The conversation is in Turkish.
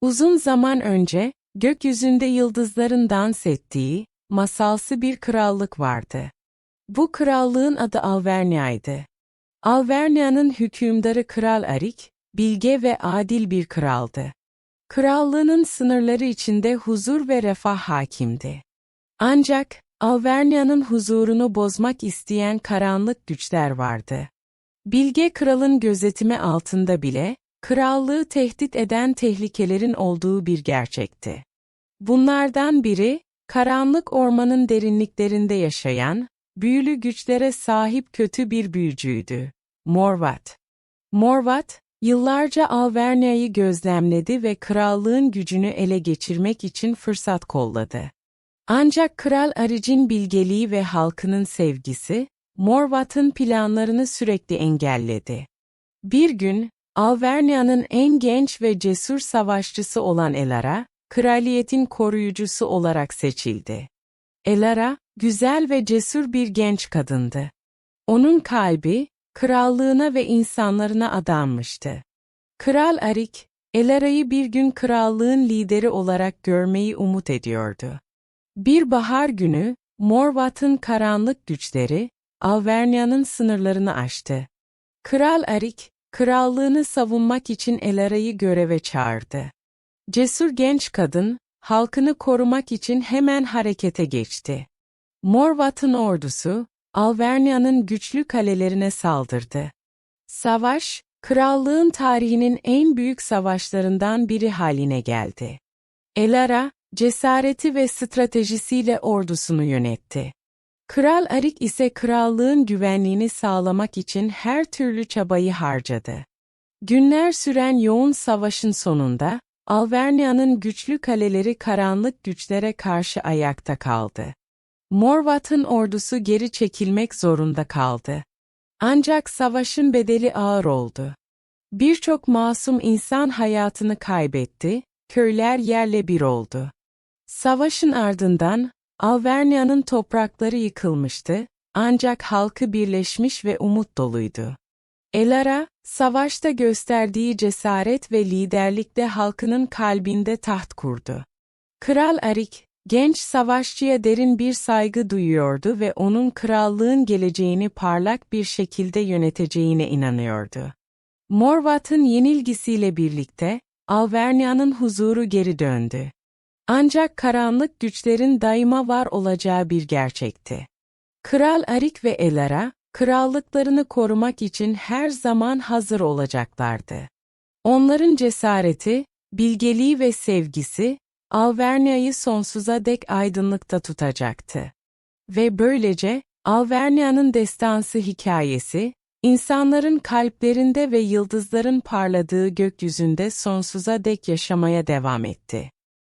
Uzun zaman önce, gökyüzünde yıldızların dans ettiği, masalsı bir krallık vardı. Bu krallığın adı Alvernia'ydı. Alvernia'nın hükümdarı Kral Arik, bilge ve adil bir kraldı. Krallığının sınırları içinde huzur ve refah hakimdi. Ancak, Alvernia'nın huzurunu bozmak isteyen karanlık güçler vardı. Bilge kralın gözetimi altında bile, krallığı tehdit eden tehlikelerin olduğu bir gerçekti. Bunlardan biri, karanlık ormanın derinliklerinde yaşayan, büyülü güçlere sahip kötü bir büyücüydü. Morvat. Morvat, yıllarca Alvernia'yı gözlemledi ve krallığın gücünü ele geçirmek için fırsat kolladı. Ancak Kral Aric'in bilgeliği ve halkının sevgisi, Morvat'ın planlarını sürekli engelledi. Bir gün, Alvernia'nın en genç ve cesur savaşçısı olan Elara, kraliyetin koruyucusu olarak seçildi. Elara, güzel ve cesur bir genç kadındı. Onun kalbi, krallığına ve insanlarına adanmıştı. Kral Arik, Elara'yı bir gün krallığın lideri olarak görmeyi umut ediyordu. Bir bahar günü, Morvat'ın karanlık güçleri, Alvernia'nın sınırlarını aştı. Kral Arik, krallığını savunmak için Elara'yı göreve çağırdı. Cesur genç kadın, halkını korumak için hemen harekete geçti. Morvat'ın ordusu, Alvernia'nın güçlü kalelerine saldırdı. Savaş, krallığın tarihinin en büyük savaşlarından biri haline geldi. Elara, cesareti ve stratejisiyle ordusunu yönetti. Kral Arik ise krallığın güvenliğini sağlamak için her türlü çabayı harcadı. Günler süren yoğun savaşın sonunda, Alvernia'nın güçlü kaleleri karanlık güçlere karşı ayakta kaldı. Morvat'ın ordusu geri çekilmek zorunda kaldı. Ancak savaşın bedeli ağır oldu. Birçok masum insan hayatını kaybetti, köyler yerle bir oldu. Savaşın ardından, Alvernia'nın toprakları yıkılmıştı, ancak halkı birleşmiş ve umut doluydu. Elara, savaşta gösterdiği cesaret ve liderlikle halkının kalbinde taht kurdu. Kral Arik, genç savaşçıya derin bir saygı duyuyordu ve onun krallığın geleceğini parlak bir şekilde yöneteceğine inanıyordu. Morvat'ın yenilgisiyle birlikte, Alvernia'nın huzuru geri döndü. Ancak karanlık güçlerin daima var olacağı bir gerçekti. Kral Arik ve Elara, krallıklarını korumak için her zaman hazır olacaklardı. Onların cesareti, bilgeliği ve sevgisi, Alvernia'yı sonsuza dek aydınlıkta tutacaktı. Ve böylece, Alvernia'nın destansı hikayesi, insanların kalplerinde ve yıldızların parladığı gökyüzünde sonsuza dek yaşamaya devam etti.